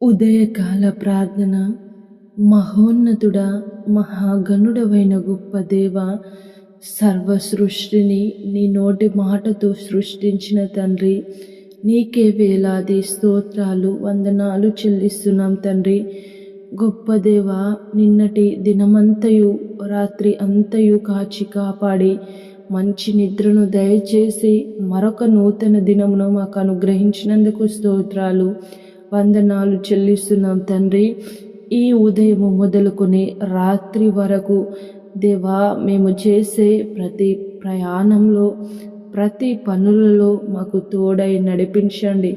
ఉదయకాల ప్రార్థన. మహోన్నతుడ మహాగణుడవైన గొప్ప దేవ సర్వ సృష్టిని నీ నోటి మాటతో సృష్టించిన తండ్రి నీకే వేలాది స్తోత్రాలు వందనాలు చెల్లిస్తున్నాం తండ్రి. గొప్ప దేవ నిన్నటి దినమంతయు రాత్రి అంతయు కాచి కాపాడి మంచి నిద్రను దయచేసి మరొక నూతన దినమును మాకు అనుగ్రహించినందుకు స్తోత్రాలు. వందనాలు చెల్లిస్తున్నాం తండ్రి. ఈ ఉదయము మొదలుకొని రాత్రి వరకు దేవా మేము చేసే ప్రతి ప్రయాణంలో ప్రతి పనులలో మాకు తోడై నడిపించండి.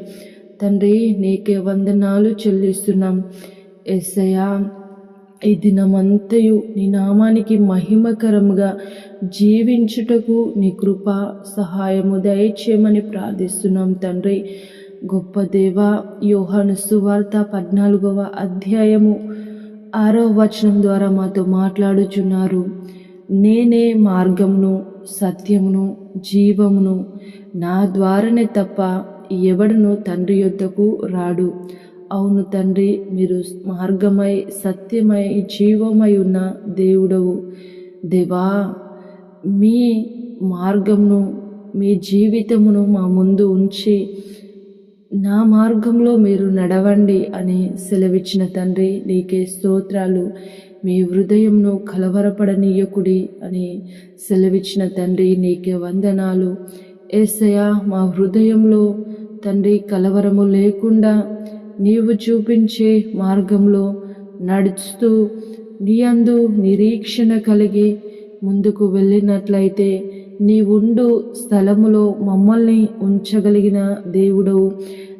తండ్రి నీకే వందనాలు చెల్లిస్తున్నాం. ఎస్సయా ఈ దినమంతయు నీ నామానికి మహిమకరముగా జీవించుటకు నీ కృప సహాయము దయచేయమని ప్రార్థిస్తున్నాం తండ్రి. గొప్ప దేవ యోహాను సువార్త పద్నాలుగవ అధ్యాయము ఆరవ వచనం ద్వారా మాతో మాట్లాడుచున్నారు. నేనే మార్గమును సత్యమును జీవమును. నా ద్వారానే తప్ప ఎవడను తండ్రి యొద్దకు రాడు. అవును తండ్రి మీరు మార్గమై సత్యమై జీవమై ఉన్న దేవుడవు. దేవా మీ మార్గమును మీ జీవితమును మా ముందు ఉంచి నా మార్గంలో మీరు నడవండి అని సెలవిచ్చిన తండ్రి నీకే స్తోత్రాలు. మీ హృదయంను కలవరపడనీయకుడి అని సెలవిచ్చిన తండ్రి నీకే వందనాలు. ఏసయ మా హృదయంలో తండ్రి కలవరము లేకుండా నీవు చూపించే మార్గంలో నడుస్తూ నీ అందు నిరీక్షణ కలిగి ముందుకు వెళ్ళినట్లయితే నీ ఉండు స్థలములో మమ్మల్ని ఉంచగలిగిన దేవుడవు.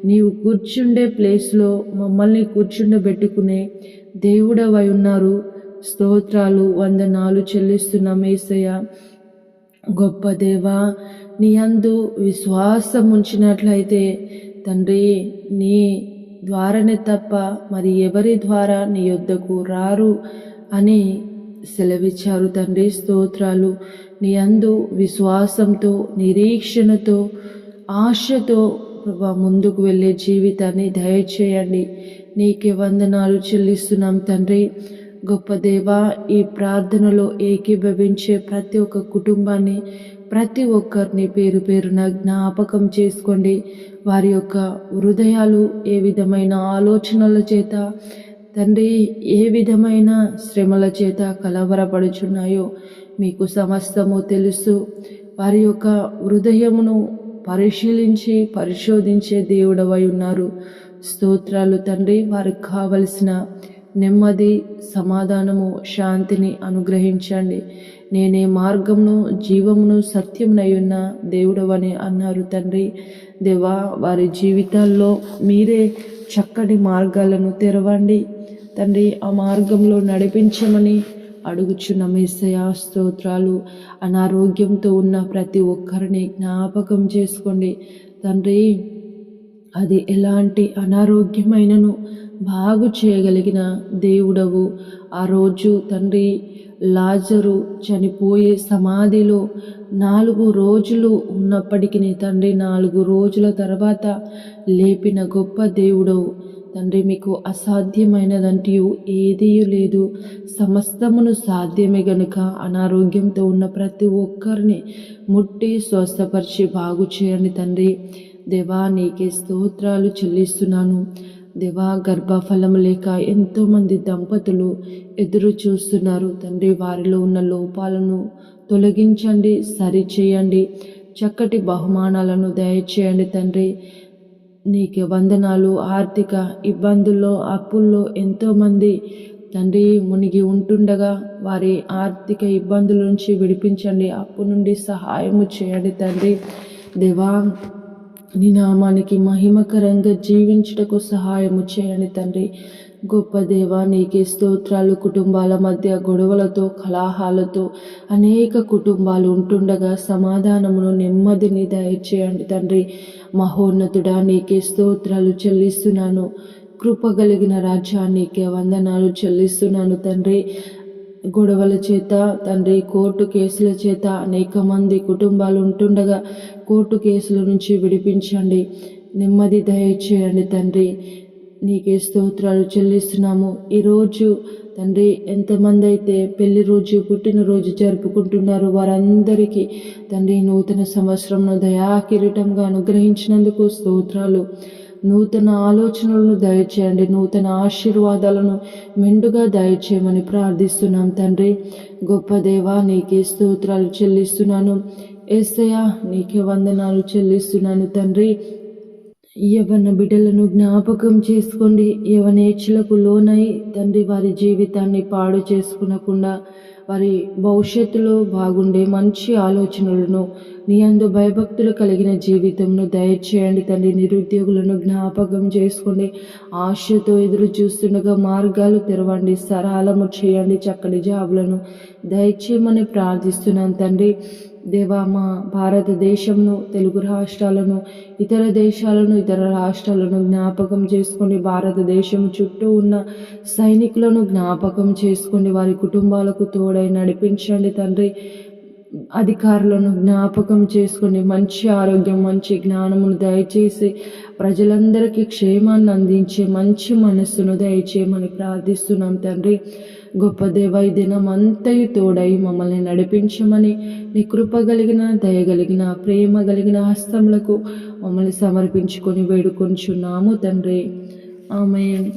నీవు కూర్చుండే ప్లేస్లో మమ్మల్ని కూర్చుండబెట్టుకునే దేవుడవై ఉన్నారు. స్తోత్రాలు వందనాలు చెల్లిస్తున్నాం ఏసయ్య గొప్ప దేవా నీ అందు విశ్వాసం ఉంచినట్లయితే తండ్రి నీ ద్వారానే తప్ప మరి ఎవరి ద్వారా నీ యొద్దకు రారు అని సెలవిచ్చారు తండ్రి స్తోత్రాలు. నీ అందు విశ్వాసంతో నిరీక్షణతో ఆశతో ప్రభా ముందుకు వెళ్ళే జీవితాన్ని దయచేయండి. నీకే వందనాలు చెల్లిస్తున్నాం తండ్రి. గొప్ప దేవ ఈ ప్రార్థనలో ఏకీభవించే ప్రతి ఒక్క కుటుంబాన్ని ప్రతి ఒక్కరిని పేరు పేరున జ్ఞాపకం చేసుకోండి. వారి యొక్క హృదయాలు ఏ విధమైన ఆలోచనల చేత తండ్రి ఏ విధమైన శ్రమల చేత కలవరపడుచున్నాయో మీకు సమస్తము తెలుసు. వారి యొక్క హృదయమును పరిశీలించి పరిశోధించే దేవుడవై ఉన్నారు. స్తోత్రాలు తండ్రి వారికి కావలసిన నెమ్మది సమాధానము శాంతిని అనుగ్రహించండి. నేనే మార్గమును జీవమును సత్యమునయున్న దేవుడవని అన్నారు తండ్రి. దేవా వారి జీవితాల్లో మీరే చక్కటి మార్గాలను తెరవండి. తండ్రి ఆ మార్గంలో నడిపించమని అడుగుచున్న. మేసయ స్తోత్రాలు. అనారోగ్యంతో ఉన్న ప్రతి ఒక్కరిని జ్ఞాపకం చేసుకోండి. తండ్రి అది ఎలాంటి అనారోగ్యమైనను బాగు చేయగలిగిన దేవుడవు. ఆ రోజు తండ్రి లాజరు చనిపోయే సమాధిలో నాలుగు రోజులు ఉన్నప్పటికీ తండ్రి నాలుగు రోజుల తర్వాత లేపిన గొప్ప దేవుడవు. తండ్రి మీకు అసాధ్యమైనదంటూ ఏదీ లేదు. సమస్తమును సాధ్యమే గనుక అనారోగ్యంతో ఉన్న ప్రతి ఒక్కరిని ముట్టి స్వస్థపరిచి బాగు చేయండి తండ్రి. దేవా నీకే స్తోత్రాలు చెల్లిస్తున్నాను. దేవా గర్భఫలం లేక ఎంతోమంది దంపతులు ఎదురు చూస్తున్నారు తండ్రి వారిలో ఉన్న లోపాలను తొలగించండి సరిచేయండి. చక్కటి బహుమానాలను దయచేయండి తండ్రి. నీకు వందనాలు ఆర్థిక ఇబ్బందుల్లో అప్పుల్లో ఎంతోమంది తండ్రి మునిగి ఉంటుండగా వారి ఆర్థిక ఇబ్బందుల నుంచి విడిపించండి. అప్పు నుండి సహాయము చేయండి తండ్రి. దేవా నీ నామానికి మహిమకరంగా జీవించుటకు సహాయము చేయండి తండ్రి. గొప్ప దేవ నీకే స్తోత్రాలు. కుటుంబాల మధ్య గొడవలతో కలాహాలతో అనేక కుటుంబాలు ఉంటుండగా సమాధానమును నెమ్మదిని దయచేయండి తండ్రి. మహోన్నతుడా నీకే స్తోత్రాలు చెల్లిస్తున్నాను. కృప కలిగిన రాజ్యానికి వందనాలు చెల్లిస్తున్నాను తండ్రి. గొడవల చేత తండ్రి కోర్టు కేసుల చేత అనేక మంది కుటుంబాలు ఉంటుండగా కోర్టు కేసుల నుంచి విడిపించండి. నెమ్మది దయచేయండి తండ్రి. నీకే స్తోత్రాలు చెల్లిస్తున్నాము. ఈరోజు తండ్రి ఎంతమంది అయితే పెళ్ళి రోజు పుట్టినరోజు జరుపుకుంటున్నారో వారందరికీ తండ్రి నూతన సంవత్సరంలో దయా కిరీటంగా అనుగ్రహించినందుకు స్తోత్రాలు. నూతన ఆలోచనలను దయచేయండి నూతన ఆశీర్వాదాలను మెండుగా దయచేయమని ప్రార్థిస్తున్నాం తండ్రి. గొప్ప దేవా నీకే స్తోత్రాలు చెల్లిస్తున్నాను. ఏసయ్య నీకే వందనాలు చెల్లిస్తున్నాను తండ్రి. యవన బిడ్డలను జ్ఞాపకం చేసుకోండి. యవనేచ్చులకు లోనై తండ్రి వారి జీవితాన్ని పాడు చేసుకునకుండా వారి భవిష్యత్తులో బాగుండే మంచి ఆలోచనలను నీ అందు భయభక్తులు కలిగిన జీవితంను దయచేయండి తండ్రి నిరుద్యోగులను జ్ఞాపకం చేసుకోండి. ఆశతో ఎదురు చూస్తుండగా మార్గాలు తెరవండి. సరళము చేయండి చక్కటి జాబులను. దయచేయమని ప్రార్థిస్తున్నాను తండ్రి. దేవా మా భారతదేశంను తెలుగు రాష్ట్రాలను ఇతర దేశాలను ఇతర రాష్ట్రాలను జ్ఞాపకం చేసుకొని భారతదేశం చుట్టూ ఉన్న సైనికులను జ్ఞాపకం చేసుకొని వారి కుటుంబాలకు తోడై నడిపించండి తండ్రి. అధికారులను జ్ఞాపకం చేసుకొని మంచి ఆరోగ్యం మంచి జ్ఞానమును దయచేసి ప్రజలందరికీ క్షేమాన్ని అందించే మంచి మనస్సును దయచేయమని ప్రార్థిస్తున్నాం తండ్రి. గొప్ప దేవ ఈ దినం అంతయు తోడై మమ్మల్ని నడిపించమని నీ కృప కలిగిన దయగలిగిన ప్రేమ కలిగిన హస్తములకు మమ్మల్ని సమర్పించుకొని వేడుకొంచున్నాము తండ్రి. ఆమె